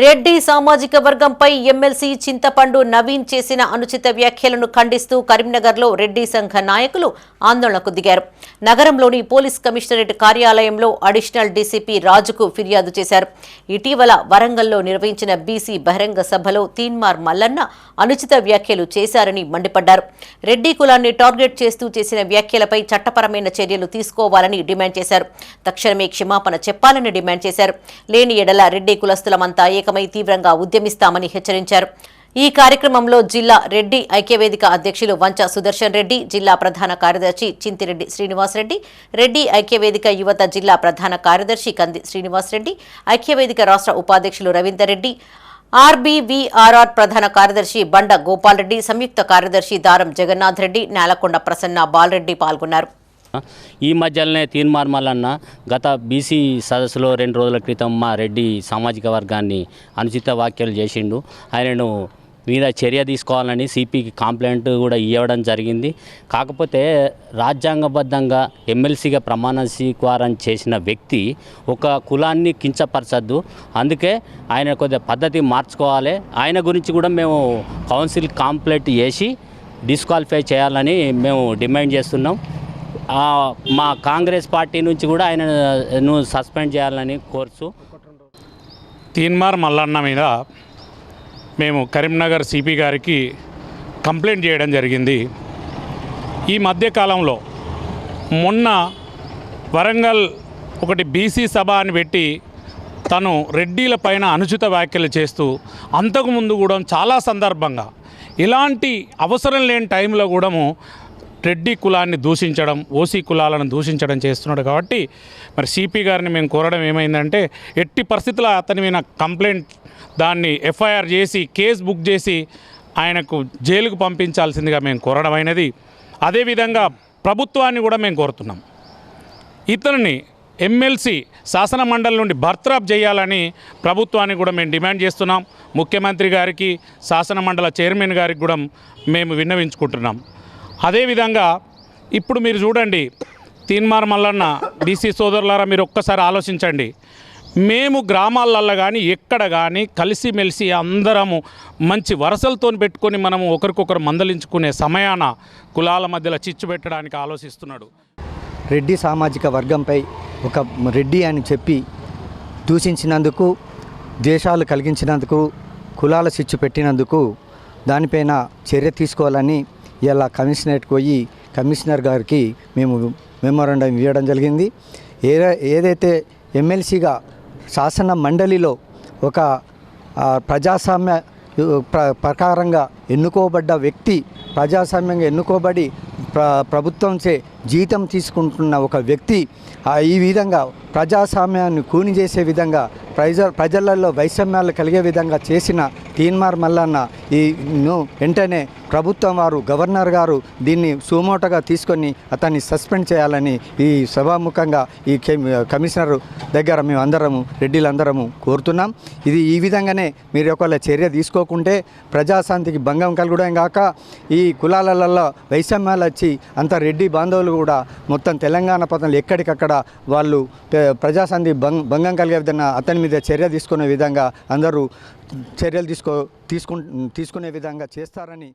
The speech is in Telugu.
రెడ్డి సామాజిక వర్గంపై ఎమ్మెల్సీ చింతపండు నవీన్ చేసిన అనుచిత వ్యాఖ్యలను ఖండిస్తూ కరీంనగర్లో రెడ్డి సంఘ నాయకులు ఆందోళనకు దిగారు. నగరంలోని పోలీస్ కమిషనరేట్ కార్యాలయంలో అడిషనల్ డీసీపీ రాజుకు ఫిర్యాదు చేశారు. ఇటీవల వరంగల్లో నిర్వహించిన బీసీ బహిరంగ సభలో తీన్మార్ మల్లన్న అనుచిత వ్యాఖ్యలు చేశారని మండిపడ్డారు. రెడ్డి కులాన్ని టార్గెట్ చేస్తూ చేసిన వ్యాఖ్యలపై చట్టపరమైన చర్యలు తీసుకోవాలని డిమాండ్ చేశారు. తక్షణమే క్షమాపణ చెప్పాలని డిమాండ్ చేశారు. లేని ఎడల రెడ్డి కులస్తులమంతా ఏకమై తీవ్రంగా ఉద్యమిస్తామని హెచ్చరించారు. ఈ కార్యక్రమంలో జిల్లా రెడ్డి ఐక్యవేదిక అధ్యక్షులు వంచ సుదర్శన్ రెడ్డి జిల్లా ప్రధాన కార్యదర్శి చింతిరెడ్డి శ్రీనివాసరెడ్డి రెడ్డి ఐక్యవేదిక యువత జిల్లా ప్రధాన కార్యదర్శి కంది శ్రీనివాసరెడ్డి ఐక్యవేదిక రాష్ట్ర ఉపాధ్యక్షులు రవీందర్ రెడ్డి ఆర్బీవీఆర్ఆర్ ప్రధాన కార్యదర్శి బండ గోపాల్రెడ్డి సంయుక్త కార్యదర్శి దారం జగన్నాథ్ రెడ్డి నేలకొండ ప్రసన్న బాలరెడ్డి పాల్గొన్నారు. ఈ మధ్యలోనే తీన్మార్ మల్లన్న గత బీసీ సదస్సులో రెండు రోజుల క్రితం మా రెడ్డి సామాజిక వర్గాన్ని అనుచిత వ్యాఖ్యలు చేసిండు. ఆయనను మీద చర్య తీసుకోవాలని సిపికి కంప్లైంట్ కూడా ఇవ్వడం జరిగింది. కాకపోతే రాజ్యాంగబద్ధంగా ఎమ్మెల్సీగా ప్రమాణ స్వీకారం చేసిన వ్యక్తి ఒక కులాన్ని కించపరచద్దు. అందుకే ఆయన కొద్దిగా పద్ధతి మార్చుకోవాలి. ఆయన గురించి కూడా మేము కౌన్సిల్ కాంప్లైంట్ చేసి డిస్క్వాలిఫై చేయాలని మేము డిమాండ్ చేస్తున్నాం. మా కాంగ్రెస్ పార్టీ నుంచి కూడా ఆయనను సస్పెండ్ చేయాలని కోర్సు తీన్మార్ మల్లన్న మీద మేము కరీంనగర్ సిపి గారికి కంప్లైంట్ చేయడం జరిగింది. ఈ మధ్యకాలంలో మొన్న వరంగల్ ఒకటి బీసీ సభ అని పెట్టి తను రెడ్డిల పైన అనుచిత వ్యాఖ్యలు చేస్తూ అంతకుముందు కూడా చాలా సందర్భంగా ఇలాంటి అవసరం లేని టైంలో కూడాము రెడ్డి కులాన్ని దూషించడం ఓసీ కులాలను దూషించడం చేస్తున్నాడు కాబట్టి మరి సిపి గారిని మేము కోరడం ఏమైందంటే ఎట్టి పరిస్థితుల్లో అతని మీద కంప్లైంట్ దాన్ని ఎఫ్ఐఆర్ చేసి కేసు బుక్ చేసి ఆయనకు జైలుకు పంపించాల్సిందిగా మేము కోరడం అయినది. అదేవిధంగా ప్రభుత్వాన్ని కూడా మేము కోరుతున్నాం. ఇతనిని ఎమ్మెల్సీ శాసన మండలి నుండి బర్త్రాప్ చేయాలని ప్రభుత్వాన్ని కూడా మేము డిమాండ్ చేస్తున్నాం. ముఖ్యమంత్రి గారికి శాసన మండల చైర్మన్ గారికి కూడా మేము విన్నవించుకుంటున్నాం. అదేవిధంగా ఇప్పుడు మీరు చూడండి తీన్మార్ మల్లన్న బీసీ సోదరులారా మీరు ఒక్కసారి ఆలోచించండి. మేము గ్రామాలల్లో కానీ ఎక్కడ కానీ కలిసిమెలిసి అందరము మంచి వరసలతో పెట్టుకొని మనము ఒకరికొకరు మందలించుకునే సమయాన కులాల మధ్యలో చిచ్చు పెట్టడానికి ఆలోచిస్తున్నాడు. రెడ్డి సామాజిక వర్గంపై ఒక రెడ్డి అని చెప్పి దూషించినందుకు దేశాలు కలిగించినందుకు కులాల చిచ్చు పెట్టినందుకు దానిపైన చర్య తీసుకోవాలని ఇలా కమిషనరేట్కి పోయి కమిషనర్ గారికి మేము మెమోరాండం ఇవ్వడం జరిగింది. ఏ ఏదైతే ఎమ్మెల్సీగా శాసన మండలిలో ఒక ప్రజాస్వామ్య ప్రకారంగా ఎన్నుకోబడ్డ వ్యక్తి ప్రజాస్వామ్యంగా ఎన్నుకోబడి ప్ర ప్రభుత్వంచే జీతం తీసుకుంటున్న ఒక వ్యక్తి ఈ విధంగా ప్రజాస్వామ్యాన్ని కూని చేసే విధంగా ప్రజ ప్రజలలో వైషమ్యాలు కలిగే విధంగా చేసిన తీన్మార్ మల్లన్న ఈ వెంటనే ప్రభుత్వం వారు గవర్నర్ గారు దీన్ని సుమోటగా తీసుకొని అతన్ని సస్పెండ్ చేయాలని ఈ సభాముఖంగా ఈ కమిషనర్ దగ్గర మేము అందరము రెడ్డిలందరము కోరుతున్నాం. ఇది ఈ విధంగానే మీరు ఒకవేళ చర్య తీసుకోకుంటే ప్రజాశాంతికి భంగం కలగడం కాక ఈ కులాలలో వైషమ్యాలు వచ్చి అంత రెడ్డి బాంధవులు కూడా మొత్తం తెలంగాణ పదంలో ఎక్కడికక్కడ వాళ్ళు ప్రజాశాంతి భంగం కలిగే విధంగా అతని మీద చర్య తీసుకునే విధంగా అందరూ చర్యలు తీసుకో తీసుకు తీసుకునే విధంగా చేస్తారని